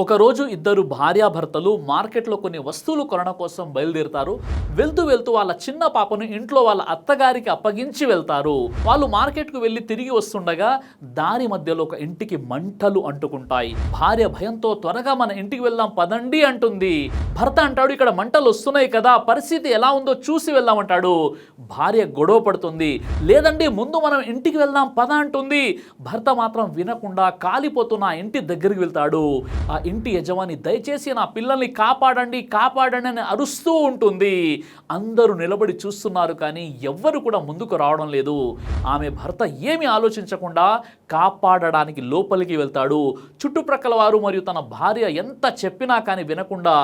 ఒకరోజు ఇద్దరు భార్యాభర్తలు మార్కెట్లో కొన్ని వస్తువులు కొనడం కోసం బయలుదేరుతారు. వెళ్తూ వెళ్తూ వాళ్ళ చిన్న పాపను ఇంట్లో వాళ్ళ అత్తగారికి అప్పగించి వెళ్తారు. వాళ్ళు మార్కెట్కు వెళ్ళి తిరిగి వస్తుండగా దారి మధ్యలో ఒక ఇంటికి మంటలు అంటుకుంటాయి. భార్య భయంతో త్వరగా మన ఇంటికి వెళ్దాం పదండి అంటుంది. భర్త అంటాడు ఇక్కడ మంటలు వస్తున్నాయి కదా పరిస్థితి ఎలా ఉందో చూసి వెళ్దామంటాడు భార్య గొడవ పడుతుంది. లేదండి ముందు మనం ఇంటికి వెళ్దాం పద అంటుంది. భర్త మాత్రం వినకుండా కాలిపోతున్న ఇంటి దగ్గరికి వెళ్తాడు. ఆ ఇంటి యజమాని దయచేసి నా పిల్లల్ని కాపాడండి కాపాడండి అని అరుస్తూ ఉంటుంది. అందరూ నిలబడి చూస్తున్నారు కానీ ఎవ్వరు కూడా ముందుకు రావడం లేదు. ఆమె భర్త ఏమి ఆలోచించకుండా కాపాడడానికి లోపలికి వెళ్తాడు. చుట్టుప్రక్కల వారు మరియు తన భార్య ఎంత చెప్పినా కానీ వినకుండా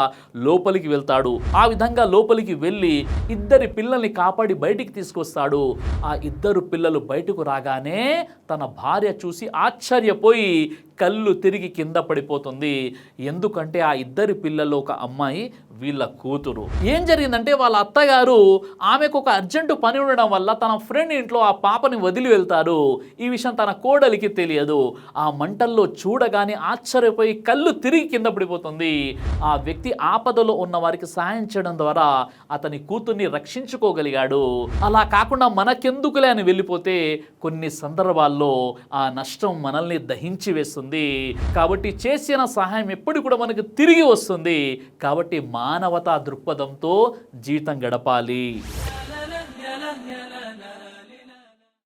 లోపలికి వెళ్తాడు. ఆ విధంగా లోపలికి వెళ్ళి ఇద్దరి పిల్లల్ని కాపాడి బయటికి తీసుకొస్తాడు. ఆ ఇద్దరు పిల్లలు బయటకు రాగానే తన భార్య చూసి ఆశ్చర్యపోయి కళ్ళు తిరిగి కింద పడిపోతుంది. ఎందుకంటే ఆ ఇద్దరి పిల్లలు ఒక అమ్మాయి వీళ్ళ కూతురు. ఏం జరిగిందంటే వాళ్ళ అత్తగారు ఆమెకు ఒక అర్జెంటు పని ఉండడం వల్ల తన ఫ్రెండ్ ఇంట్లో ఆ పాపని వదిలి వెళ్తారు. ఈ విషయం తన కోడలికి తెలియదు. ఆ మంటల్లో చూడగానే ఆశ్చర్యపోయి కళ్ళు తిరిగి కింద పడిపోతుంది. ఆ వ్యక్తి ఆపదలో ఉన్న వారికి సహాయం చేయడం ద్వారా అతని కూతుర్ని రక్షించుకోగలిగాడు. అలా కాకుండా మనకెందుకులే అని వెళ్ళిపోతే కొన్ని సందర్భాల్లో ఆ నష్టం మనల్ని దహించి వేస్తుంది కాబట్టి చేసిన సహాయం ఎప్పుడు కూడా మనకు తిరిగి వస్తుంది కాబట్టి మానవతా దృక్పథంతో జీవితం గడపాలి